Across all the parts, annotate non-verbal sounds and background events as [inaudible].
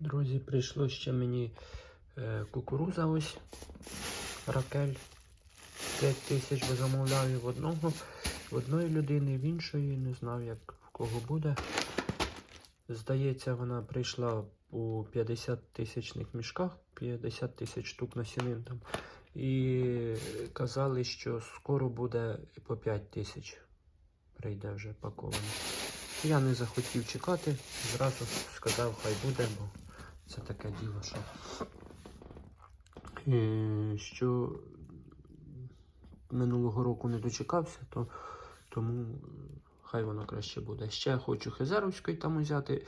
Друзі, прийшло ще мені е, кукуруза ось ракель. 5 тисяч замовляю в одного, в одної людини, в іншої, не знаю, як в кого буде. Здається, вона прийшла у 50 тисячних мішках, 50 тисяч штук насінин там. І казали, що скоро буде по 5 тисяч. Прийде вже паковано. Я не захотів чекати, зразу сказав, хай буде, бо це таке діло, що, е, що минулого року не дочекався, то тому е, хай воно краще буде. Ще хочу Хезеровської там взяти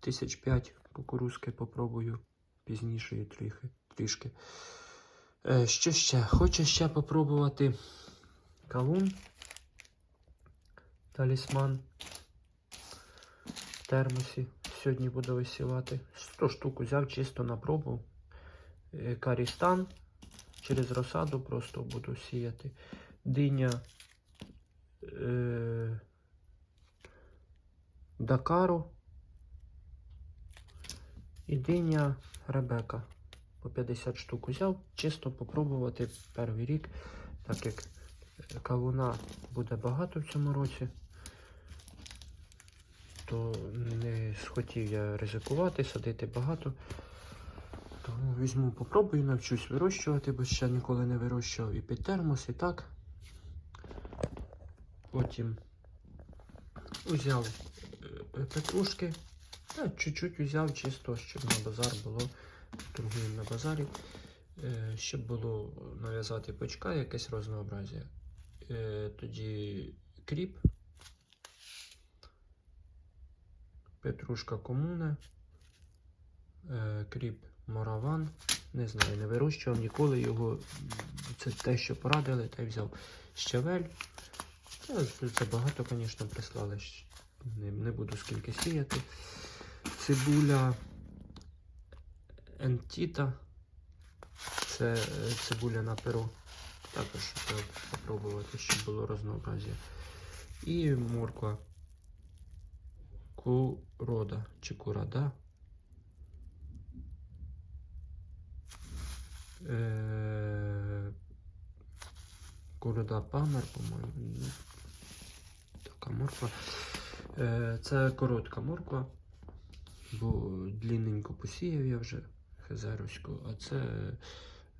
тисяч п'ять кукурузки попробую пізніше трохи, трішки. Е, що ще? Хочу ще попробувати кавун. Талісман в термосі. Сьогодні буду висівати. 100 штук взяв чисто на пробу. Е, Карістан. Через розсаду просто буду сіяти. Диня е, Дакару. І диня Ребека. По 50 штук взяв. Чисто попробувати перший рік, так як е, кавуна буде багато в цьому році то не схотів я ризикувати, садити багато. Тому візьму, попробую, навчусь вирощувати, бо ще ніколи не вирощував і під термос, і так. Потім взяв е, петрушки. Чуть-чуть взяв чисто, щоб на базар було. Торгуємо на базарі. Е, Щоб було нав'язати пучка, якесь рознообразя. Е, Тоді кріп. Петрушка комуна, е, кріп мораван. Не знаю, не вирощував ніколи його. Це те, що порадили, та й взяв щавель. Це, багато, звісно, прислали. Не, буду скільки сіяти. Цибуля ентіта. Це е, цибуля на перо. Також треба спробувати, щоб було разнообразія. І морква курода чи курада. Е, Курода памер, по-моєму. Така морква. Е, Це коротка морква, бо длинненько посіяв я вже хезеровську, а це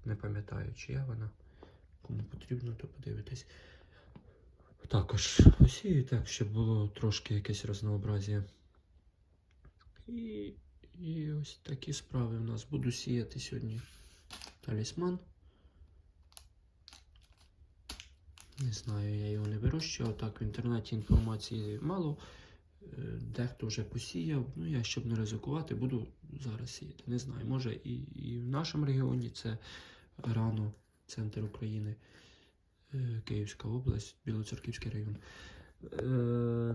не пам'ятаю, чия вона. Кому потрібно, то подивитись. Також посію так, щоб було трошки якесь разнообразія. І, і ось такі справи у нас. Буду сіяти сьогодні талісман. Не знаю, я його не вирощував. Так, в інтернеті інформації мало. Е, Дехто вже посіяв. Ну, я, щоб не ризикувати, буду зараз сіяти. Не знаю, може і, і в нашому регіоні це рано, центр України. Е, Київська область, Білоцерківський район. Е,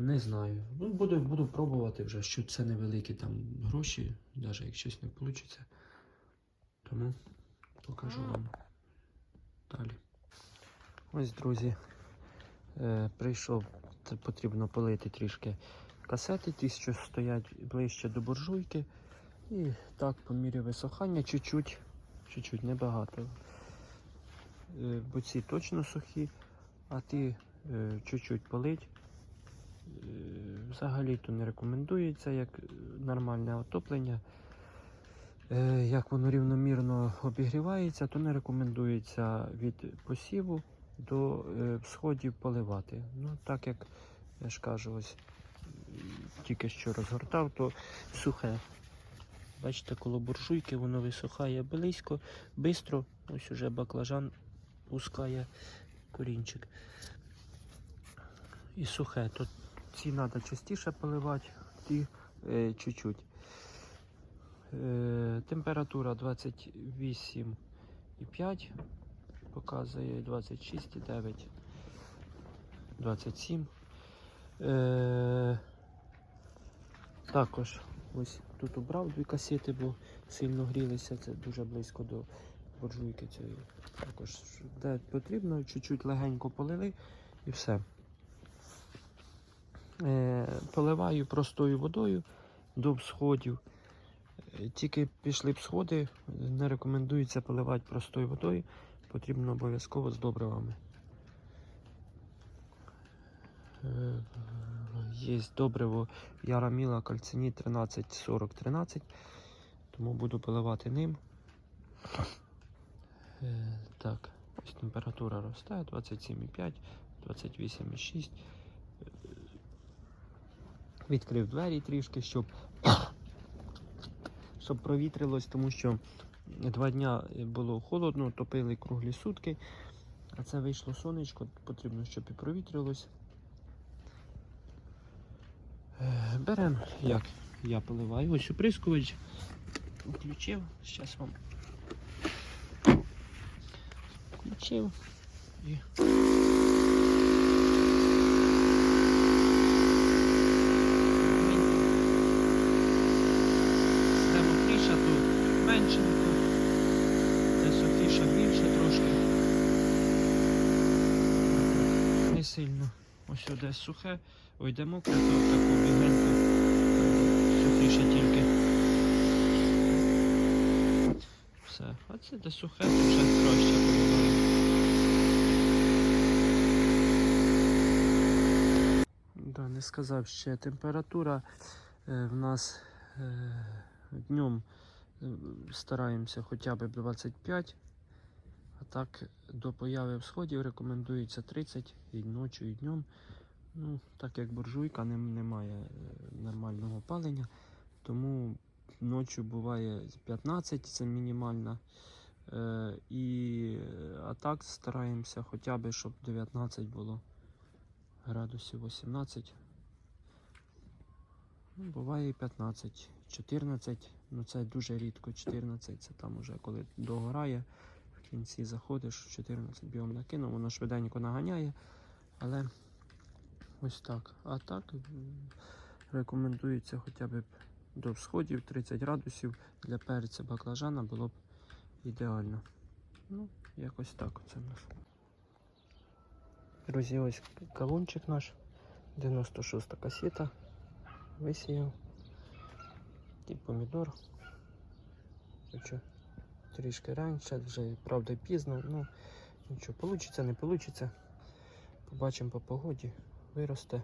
не знаю. Ну, буду, буду пробувати вже, що це невеликі там гроші, навіть як щось не вийде. Тому покажу вам далі. Ось, друзі, е, прийшов, це потрібно полити трішки касети, ті, що стоять ближче до буржуйки. І так, по мірі висохання, чуть-чуть, чуть-чуть, небагато. Е, бо ці точно сухі, а ті е, чуть-чуть полить. Е, Взагалі то не рекомендується як нормальне отоплення. Як воно рівномірно обігрівається, то не рекомендується від посіву до всходів поливати. Ну, так як я ж кажу, ось тільки що розгортав, то сухе. Бачите, коло буржуйки воно висухає близько, швидко. Ось уже баклажан пускає корінчик. І сухе. То ці треба частіше поливати, ті е, чуть-чуть. Е, температура 28,5 показує 26,9, 27. Е, також ось тут убрав дві касети, бо сильно грілися, це дуже близько до буржуйки цієї. Також де потрібно, чуть-чуть легенько полили і все. Е, поливаю простою водою до всходів. Е, Тільки пішли б сходи, не рекомендується поливати простою водою, потрібно обов'язково з добривами. Е, Є добриво Яраміла кальцині 134013, тому буду поливати ним. Е, Так, ось температура росте 27,5, 28,6. Е, Відкрив двері трішки, щоб, [coughs] щоб провітрилось, тому що два дня було холодно, топили круглі сутки, а це вийшло сонечко, потрібно, щоб і провітрилось. Е, Беремо, як я поливаю. Ось оприскувач включив. Зараз вам включив. І... Мокріша, то меншенько. Де сухіша більше трошки. Не сильно. Ось де сухе, ой, де мокре, то таку бігенько. Сухіше тільки. Все. А це де сухе, то вже краще. Да, не сказав ще. Температура е, в нас е, днем е, стараємося хоча б 25. А так до появи всходів рекомендується 30 і ночі, і днем. Ну, так як буржуйка немає нормального опалення, тому ночі буває 15, це мінімальна. Е, і, а так стараємося хоча б, щоб 19 було градусів 18. Ну, буває і 15, 14, ну це дуже рідко 14, це там уже коли догорає, в кінці заходиш, 14 біом накинув, воно швиденько наганяє, але ось так. А так рекомендується хоча б до всходів 30 градусів для перця баклажана було б ідеально. Ну, якось так це в нас. Друзі, ось кавунчик наш, 96-та касета. Висіяв. І помідор. Хочу трішки раніше, вже правда пізно, ну нічого, получиться, не получиться. Побачимо по погоді, виросте.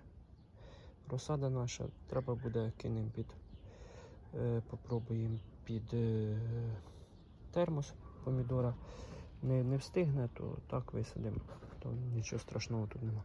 Розсада наша, треба буде кинемо під, попробуємо під е, термос помідора. Не, не встигне, то так висадимо, то нічого страшного тут нема.